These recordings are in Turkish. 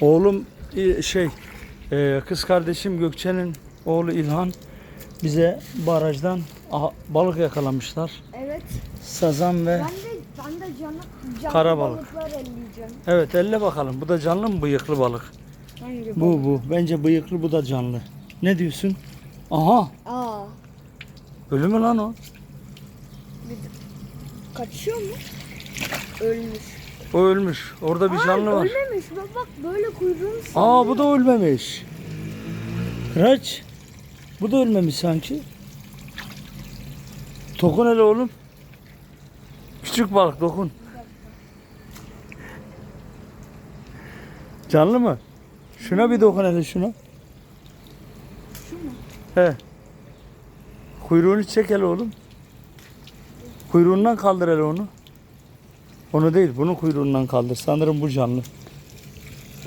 Oğlum e, şey e, kız kardeşim Gökçe'nin oğlu İlhan bize barajdan balık yakalamışlar. Evet. Sazan ve Ben de ben de canlı, canlı Kara balık. evet elle bakalım. Bu da canlı mı bıyıklı balık? Hangi Bu bu. Bence bıyıklı bu da canlı. Ne diyorsun? Aha Aa. ölü mü lan o? Kaçıyor mu? Ölmüş. O ölmüş. Orada bir Aa, canlı var. Ölmemiş. Bak bak böyle kuyruğunu Aa bu da ölmemiş. Kıraç. Bu da ölmemiş sanki. Dokun hele oğlum. Küçük balık dokun. Canlı mı? Şuna bir dokun hele şuna. Şu mu? He. Kuyruğunu çek hele oğlum. Kuyruğundan kaldır hele onu. Onu değil, bunu kuyruğundan kaldır. Sanırım bu canlı.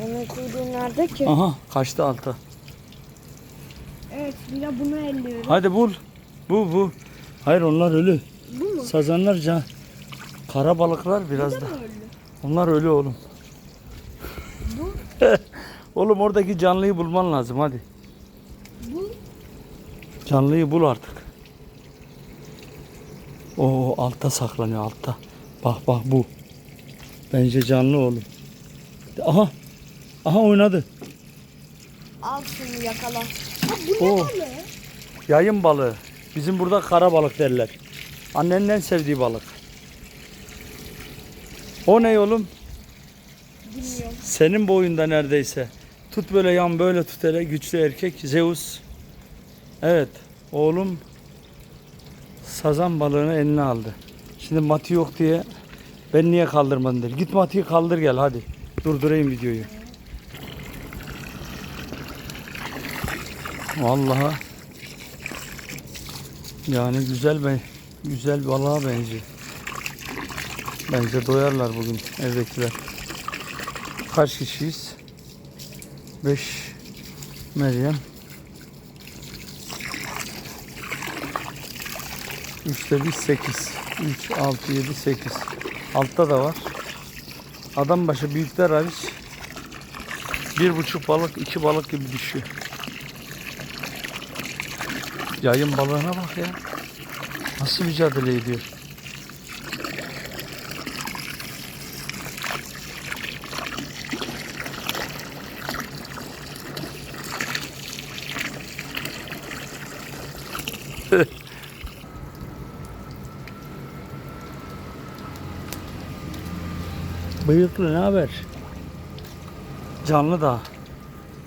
Onun kuyruğu nerede ki? Aha, kaçtı alta. Evet bir de bunu elliyorum. Hadi bul. Bu bu. Hayır onlar ölü. Bu mu? Sazanlar can. Kara balıklar biraz da. Öldü. Onlar ölü oğlum. Bu? oğlum oradaki canlıyı bulman lazım hadi. Bu? Canlıyı bul artık. O altta saklanıyor altta. Bak bak bu. Bence canlı oğlum. Aha. Aha oynadı. Al şunu yakala. Ha bu ne Oo. balığı? Yayın balığı. Bizim burada kara balık derler. Annenin en sevdiği balık. O ne oğlum? Bilmiyorum. Senin boyunda neredeyse. Tut böyle yan böyle tut hele güçlü erkek Zeus. Evet oğlum sazan balığını eline aldı. Şimdi matı yok diye ben niye kaldırmadın der. Git matıyı kaldır gel hadi. Durdurayım videoyu. Vallahi yani güzel be güzel balığa benziyor. Bence doyarlar bugün evdekiler. Kaç kişiyiz? 5 Meryem. 3'te biz 8. 3, 6, 7, 8. Altta da var. Adam başı büyükler hariç bir buçuk balık, iki balık gibi düşüyor. Yayın balığına bak ya. Nasıl mücadele ediyor. Bıyıklı ne haber? Canlı da.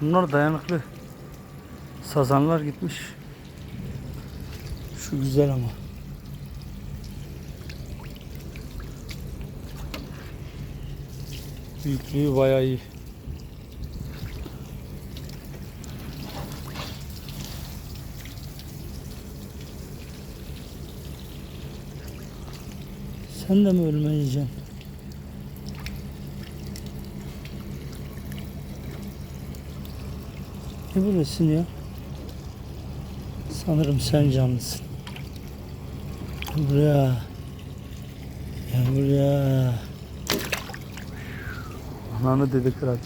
Bunlar dayanıklı. Sazanlar gitmiş. Şu güzel ama. Büyüklüğü bayağı iyi. Sen de mi ölmeyeceksin? Ne burası ya? Sanırım sen canlısın. Gel Buraya. Gel buraya. Ananı dedi kıraç.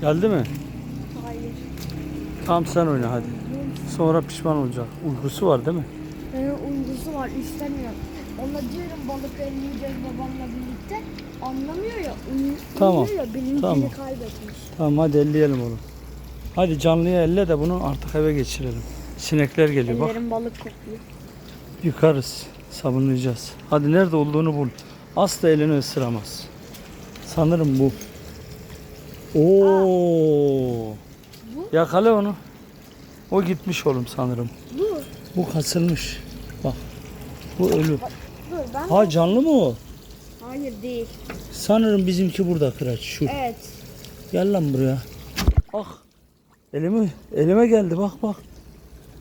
Geldi mi? Hayır. Tamam sen oyna hadi. Sonra pişman olacak. Uykusu var değil mi? Benim uykusu var istemiyor. Ona diyorum balık elleyeceğiz babamla birlikte. Anlamıyor ya. Uyu, Tamam, Uyuyor ya. Benimkini tamam. kaybetmiş. Tamam hadi elleyelim oğlum. Hadi canlıya elle de bunu artık eve geçirelim. Sinekler geliyor bak. Ellerim balık kokuyor. Yıkarız. Sabunlayacağız. Hadi nerede olduğunu bul. Asla elini ısıramaz. Sanırım bu. Oo. Bu? Yakala onu. O gitmiş oğlum sanırım. Dur. Bu kasılmış. Bak. Bu ölü. Ben. Ha canlı mı o? Hayır değil. Sanırım bizimki burada kıraç. Şu. Evet. Gel lan buraya. Bak. Elime, elime geldi bak bak.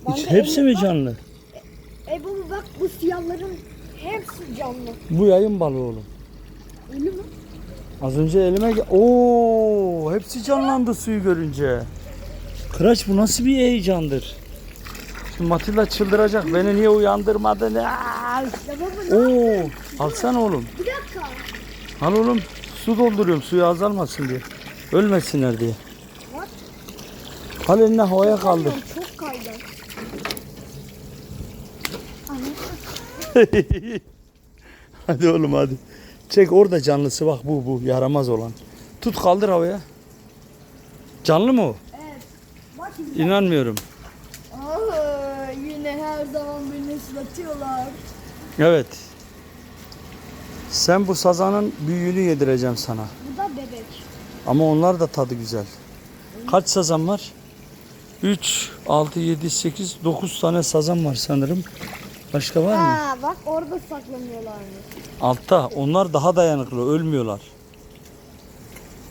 Ben Hiç, hepsi mi canlı? E baba bak bu siyahların hepsi canlı. Bu yayın balığı oğlum. Ölü mü? Az önce elime gel. Oo, hepsi canlandı suyu görünce. Kıraç bu nasıl bir heyecandır? Matilda çıldıracak. Beni niye uyandırmadın? Aa! Oo, alsana oğlum. Bir dakika. Al oğlum. Su dolduruyorum. Suyu azalmasın diye. Ölmesinler diye. Al eline havaya kaldır. Çok kaydı. Hadi oğlum hadi. Çek orada canlısı bak bu bu yaramaz olan. Tut kaldır havaya. Canlı mı o? Evet. İnanmıyorum. Her zaman beni ıslatıyorlar. Evet. Sen bu sazanın büyüğünü yedireceğim sana. Bu da bebek. Ama onlar da tadı güzel. Kaç sazan var? 3, 6, 7, 8, 9 tane sazan var sanırım. Başka var mı? Ha bak orada saklanıyorlarmış. Altta. Onlar daha dayanıklı. Ölmüyorlar.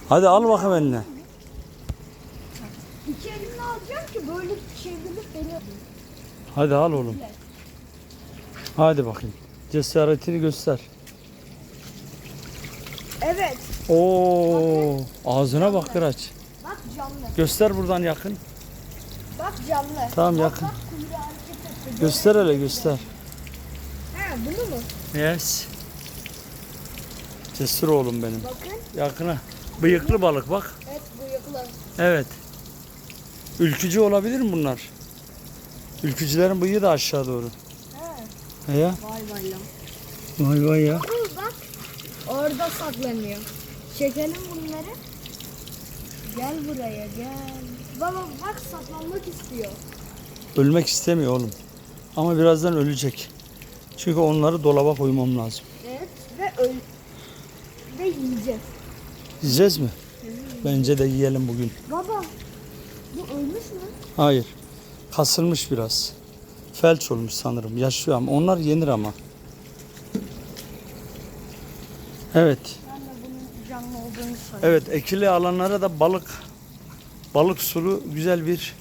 Hadi al bakayım eline. İki elimle alacağım ki böyle çevirip beni... Hadi al oğlum. Hadi bakayım. Cesaretini göster. Evet. Oo, ağzına bak Kıraç. Bak canlı. Göster buradan yakın. Bak canlı. Tamam, Bak, yakın. Bak kuyruğu hareket etti. Göster hele göster. Ha bunu mu? Yes. Cesur oğlum benim. Bakın. Yakına. Bıyıklı balık bak. Evet bıyıklı. Evet. Ülkücü olabilir mi bunlar? Ülkücülerin bıyığı da aşağı doğru. He ya. Vay vay lan. Vay vay ya. Dur bak. Orada saklanıyor. Çekelim bunları. Gel buraya gel. Baba bak saklanmak istiyor. Ölmek istemiyor oğlum. Ama birazdan ölecek. Çünkü onları dolaba koymam lazım. Evet ve öl ve yiyeceğiz. Yiyeceğiz mi? Bence de yiyelim bugün. Baba bu ölmüş mü? Hayır. Kasılmış biraz. Felç olmuş sanırım. Yaşıyor ama. Onlar yenir ama. Evet. Ben de bunun canlı olduğunu sanıyorum. Evet ekili alanlara da balık balık sulu güzel bir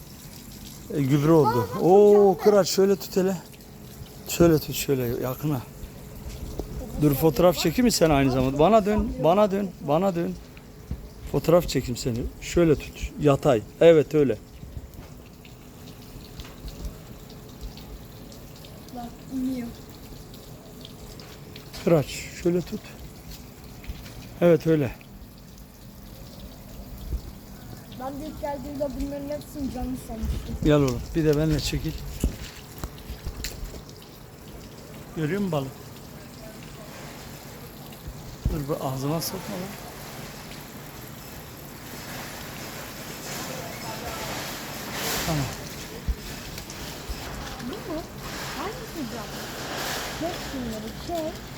e, gübre oldu. Oo kıraç şöyle tut hele. Şöyle tut şöyle yakına. Dur fotoğraf çekeyim mi sen aynı zamanda? Bana dön, bana dön, bana dön. Fotoğraf çekeyim seni. Şöyle tut. Yatay. Evet öyle. Bak iniyor. Kıraç şöyle tut. Evet öyle. Ben de ilk geldiğimde bunların hepsini canlı sanmıştım. Gel oğlum. Bir de benimle çekil. Görüyor musun balık? Dur bu ağzıma sokma lan. Tamam. Bu mu? Hangisi canlı? Çek şunları çek.